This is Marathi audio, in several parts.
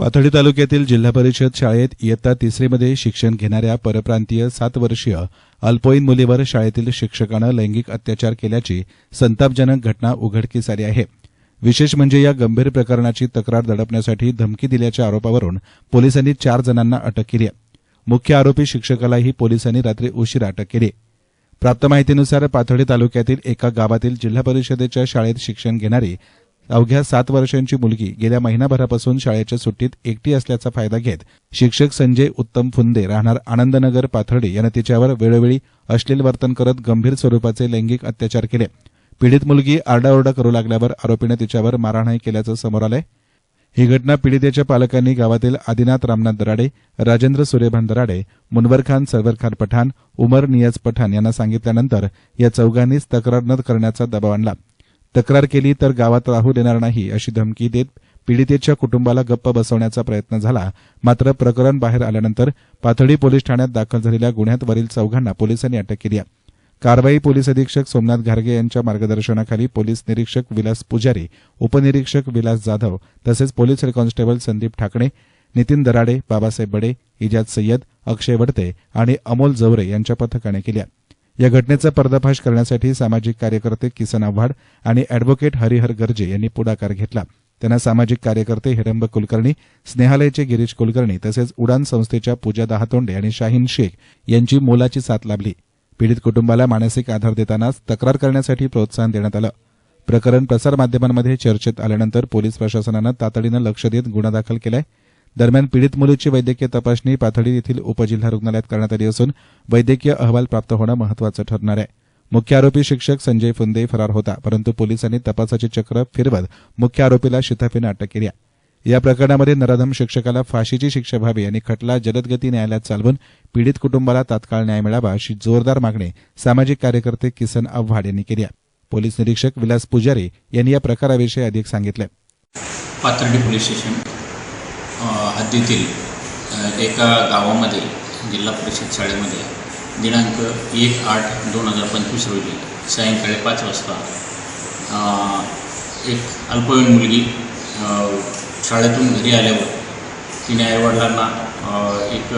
पाथर्डी तालुक्यातील जिल्हा परिषद शाळेत इयत्ता तिसरीमध्ये शिक्षण घेणाऱ्या परप्रांतीय सात वर्षीय अल्पवयीन मुलीवर शाळेतील शिक्षकानं लैंगिक अत्याचार केल्याची संतापजनक घटना उघडकीस आली आहे. विशेष म्हणजे या गंभीर प्रकरणाची तक्रार दडपण्यासाठी धमकी दिल्याच्या आरोपावरून पोलिसांनी चार जणांना अटक केली आहे. मुख्य आरोपी शिक्षकालाही पोलिसांनी रात्री उशीरा अटक केली प्राप्त माहितीनुसार पाथर्डी तालुक्यातील एका गावातील जिल्हा परिषदेच्या शाळेत शिक्षण घेणारी अवघ्या सात वर्षांची मुलगी गेल्या महिनाभरापासून शाळेच्या सुट्टीत एकटी असल्याचा फायदा घेत शिक्षक संजय उत्तम फुंदे राहणार आनंदनगर पाथर्डी यानं तिच्यावर वेळोवेळी अश्लील वर्तन करत गंभीर स्वरूपाचे लैंगिक अत्याचार केले. पीडित मुलगी आरडाओरडा करू लागल्यावर आरोपीनं तिच्यावर मारहाणही केल्याचं समोर आलंय. ही घटना पीडितेच्या पालकांनी गावातील आदिनाथ रामनाथ दराडे राजेंद्र सूर्यभान दराडे मुनवर खान सरवर खान पठाण उमर नियाज पठाण यांना सांगितल्यानंतर या चौघांनीच तक्रार न करण्याचा दबाव आणला. तक्रार केली तर गावात राहू देणार नाही अशी धमकी देत पीडितेच्या कुटुंबाला गप्प बसवण्याचा प्रयत्न झाला. मात्र प्रकरण बाहेर आल्यानंतर पाथडी पोलीस ठाण्यात दाखल झालेल्या गुन्ह्यात वरील चौघांना पोलिसांनी अटक केली आहे. कारवाई पोलीस अधीक्षक सोमनाथ घारगे यांच्या मार्गदर्शनाखाली पोलीस निरीक्षक विलास पुजारी उपनिरीक्षक विलास जाधव तसेच police head constable Sandeep Thakne Nitin Darade Babasaheb Bade Ijaz Sayyad Akshay Wadte आणि अमोल जवरे यांच्या पथकाने केल्या या घटनेचा पर्दाफाश करण्यासाठी सामाजिक कार्यकर्ते किसन आव्हाड आणि अॅडव्होकेट हरिहर गर्जे यांनी पुढाकार घेतला. त्यांना सामाजिक कार्यकर्ते हिरंब कुलकर्णी स्नेहालयचे गिरीश कुलकर्णी तसेच उडान संस्थेच्या पूजा दहातोंडे आणि शाहीन शेख यांची मोलाची साथ लाभली. पीडित कुटुंबाला मानसिक आधार देतानाच तक्रार करण्यासाठी प्रोत्साहन देण्यात आलं. प्रकरण प्रसारमाध्यमांमध्ये चर्चेत आल्यानंतर पोलीस प्रशासनानं तातडीनं लक्ष देत गुन्हा दाखल केलाय. दरम्यान पीडित मुलीची वैद्यकीय तपासणी पाथडी येथील उपजिल्हा रुग्णालयात करण्यात आली असून वैद्यकीय अहवाल प्राप्त होणं महत्वाचं ठरणार आहे. मुख्य आरोपी शिक्षक संजय फुंदे फरार होता परंतु पोलिसांनी तपासाची चक्र फिरवत मुख्य आरोपीला शिथाफीनं अटक केली आहे. या प्रकरणामध्ये नराधम शिक्षकाला फाशीची शिक्षा व्हावी आणि खटला जलदगती न्यायालयात चालवून पीडित कुटुंबाला तात्काळ न्याय मिळावा अशी जोरदार मागणी सामाजिक कार्यकर्ते किसन आव्हाड यांनी केली आहे. पोलीस निरीक्षक विलास पुजारी यांनी या प्रकाराविषयी अधिक सांगितलं. Pathardi police station. हद्दीतील एका गावामध्ये जिल्हा परिषद शाळेमध्ये दिनांक एक आठ दोन हजार पंचवीस रोजी सायंकाळी पाच वाजता एक अल्पवयीन मुलगी शाळेतून घरी आल्यावर तिने आईवडिलांना एक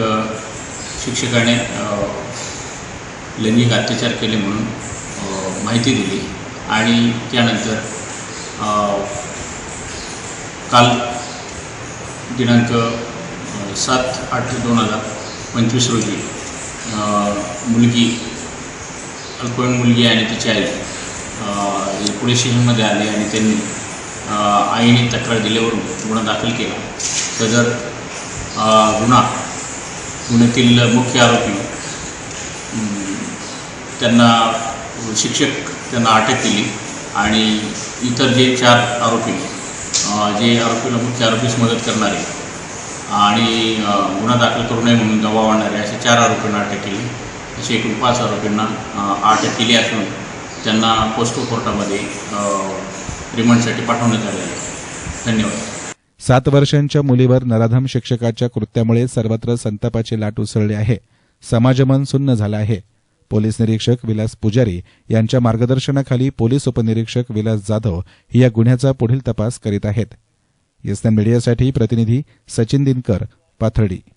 शिक्षकाने लैंगिक अत्याचार केले म्हणून माहिती दिली आणि त्यानंतर काल दिनांक सात आठ दोन हजार पंचवीस रोजी मुलगी अल्पवयीन मुलगी आणि तिची आई अ, पोलीस स्टेशनमध्ये आले आणि त्यांनी आईने तक्रार दिल्यावरून गुन्हा दाखल केला. सदर गुन्हा गुन्ह्यातील मुख्य आरोपी त्यांना शिक्षक त्यांना अटक केली आणि इतर जे चार आरोपी जे आरोपीला मुख्य आरोपीस मदत करणारे आणि गुन्हा दाखल करू नये म्हणून दबाव आणणारे असे चार आरोपींना अटक केली. असे एकूण पाच आरोपींना अटक केली असून त्यांना पोस्टो कोर्टामध्ये रिमांडसाठी पाठवण्यात आले आहे. धन्यवाद. सात वर्षांच्या मुलीवर नराधम शिक्षकाच्या कृत्यामुळे सर्वत्र संतापाची लाट उसळली आहे. समाजमन सुन्न झालं आहे. पोलीस निरीक्षक विलास पुजारी यांच्या मार्गदर्शनाखाली पोलीस उपनिरीक्षक विलास जाधव हे या गुन्ह्याचा पुढील तपास करीत आहेत. एसएन मीडियासाठी प्रतिनिधी सचिन दिनकर पाथर्डी.